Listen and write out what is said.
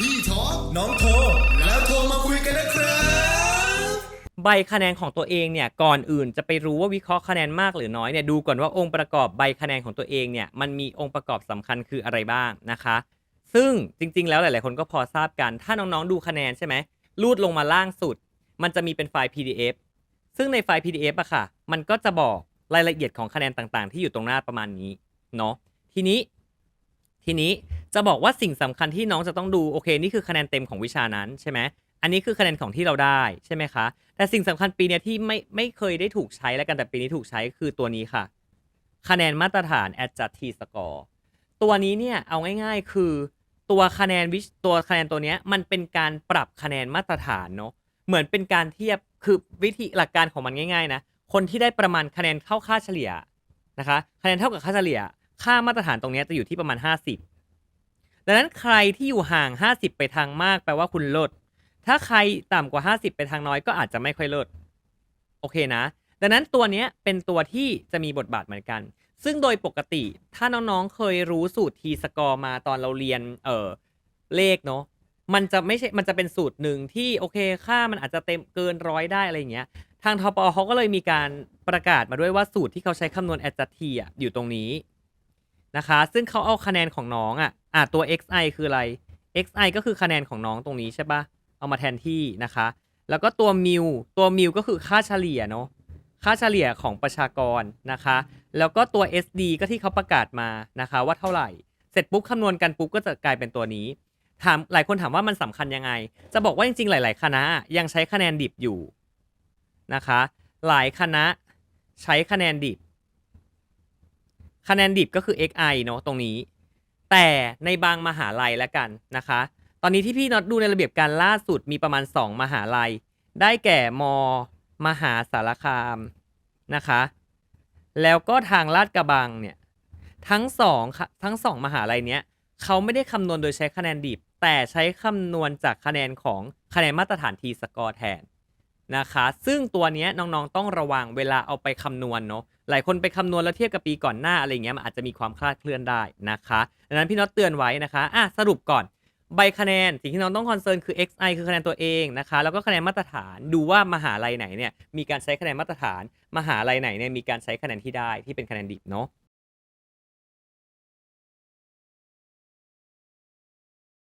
พี่ทอน้องโทรแล้วโทรมาคุยกันนะครับใบคะแนนของตัวเองเนี่ยก่อนอื่นจะไปรู้ว่าวิเคราะห์คะแนนมากหรือน้อยเนี่ยดูก่อนว่าองค์ประกอบใบคะแนนของตัวเองเนี่ยมันมีองค์ประกอบสำคัญคืออะไรบ้างนะคะ ซึ่งจริง ๆ แล้วหลาย ๆ คนก็พอทราบกัน ถ้าน้องๆดูคะแนนใช่ไหมรูดลงมาล่างสุด มันจะมีเป็นไฟล์ PDF ซึ่งในไฟล์ PDF อะค่ะ มันก็จะบอกรายละเอียดของคะแนนต่างๆ ที่อยู่ตรงหน้าประมาณนี้เนาะทีนี้ ทีนี้จะบอกว่าสิ่งสำคัญที่น้องจะต้องดูโอเคนี่คือคะแนนเต็มของวิชานั้นใช่ไหมอันนี้คือคะแนนของที่เราได้ใช่ไหมคะ แต่สิ่งสำคัญปีเนี้ยที่ไม่ไม่เคยได้ถูกใช้แล้วกันแต่ปีนี้ถูกใช้คือตัวนี้ค่ะ คะแนนมาตรฐาน adjusted score ตัวนี้เนี่ยเอาง่ายๆ คือตัวคะแนนวิชตัวคะแนนตัวนี้มันเป็นการปรับคะแนนมาตรฐานเนาะเหมือนเป็นการเทียบคือวิธีหลักการของมันง่ายๆนะคนที่ได้ประมาณคะแนนเข้าค่าเฉลี่ยนะคะ คะแนนเท่ากับค่าเฉลี่ย ค่ามาตรฐานตรงนี้จะอยู่ที่ประมาณ 50 ดังนั้นใครที่อยู่ห่าง 50 ไปทางมากแปลว่าคุณลดถ้าใครต่ำกว่า 50 ไปทางน้อยก็อาจจะไม่ค่อยลดโอเคนะ ดังนั้นตัวนี้เป็นตัวที่จะมีบทบาทเหมือนกัน ซึ่งโดยปกติถ้าน้องๆเคยรู้สูตร t สกอร์มาตอนเราเรียนเออเลขเนาะมันจะไม่ใช่มันจะเป็นสูตรหนึ่งที่โอเคค่ามันอาจจะเต็มเกินร้อยได้อะไรเงี้ย ทางทปอเขาก็เลยมีการประกาศมาด้วยว่าสูตรที่เขาใช้คำนวณ adjusted อะอยู่ตรงนี้ นะคะ ซึ่งเขาเอาคะแนนของน้องอะอะตัว xi คืออะไร xi ก็คือคะแนนของน้องตรงนี้ใช่ปะเอามาแทนที่นะคะ แล้วก็ตัวมิวตัวมิวก็คือค่าเฉลี่ยเนาะค่าเฉลี่ยของประชากรนะคะ แล้วก็ตัว SD ก็ที่เขาประกาศมานะคะว่าเท่าไหร่ เสร็จปุ๊บคำนวณกันปุ๊บก็จะกลายเป็นตัวนี้ถามหลายคนถามว่ามันสำคัญยังไง จะบอกว่าจริงๆ หลาย ๆ คณะยังใช้คะแนนดิบอยู่นะคะ หลายคณะใช้คะแนนดิบ คะแนนดิบก็คือ xi เนาะตรงนี้ แต่ในบางมหาลัยแล้วกันนะคะ ตอนนี้ที่พี่น็อตดูในระเบียบการล่าสุดมีประมาณ 2 มหาลัย ได้แก่มมหาสารคามนะคะ แล้วก็ทางลาดกระบังเนี่ยทั้งสองค่ะทั้งสองมหาลัยเนี้ยเขาไม่ได้คำนวณโดยใช้คะแนนดิบ แต่ใช้คำนวณจากคะแนนของคะแนนมาตรฐาน t สกอร์แทนนะคะ ซึ่งตัวนี้น้องๆต้องระวังเวลาเอาไปคำนวณเนาะ หลายคนไปคำนวณแล้วเทียบกับปีก่อนหน้าอะไรเงี้ยมันอาจจะมีความคลาดเคลื่อนได้นะคะดังนั้นพี่น็อตเตือนไว้นะคะอะสรุปก่อนใบคะแนนสิ่งที่น้องต้องคอนเซิร์นคือ xi คือคะแนนตัวเองนะคะแล้วก็คะแนนมาตรฐานดูว่ามหาลัยไหนเนี่ยมีการใช้คะแนนมาตรฐาน มหาลัยไหนเนี่ยมีการใช้คะแนนที่ได้ที่เป็นคะแนนดิบเนาะ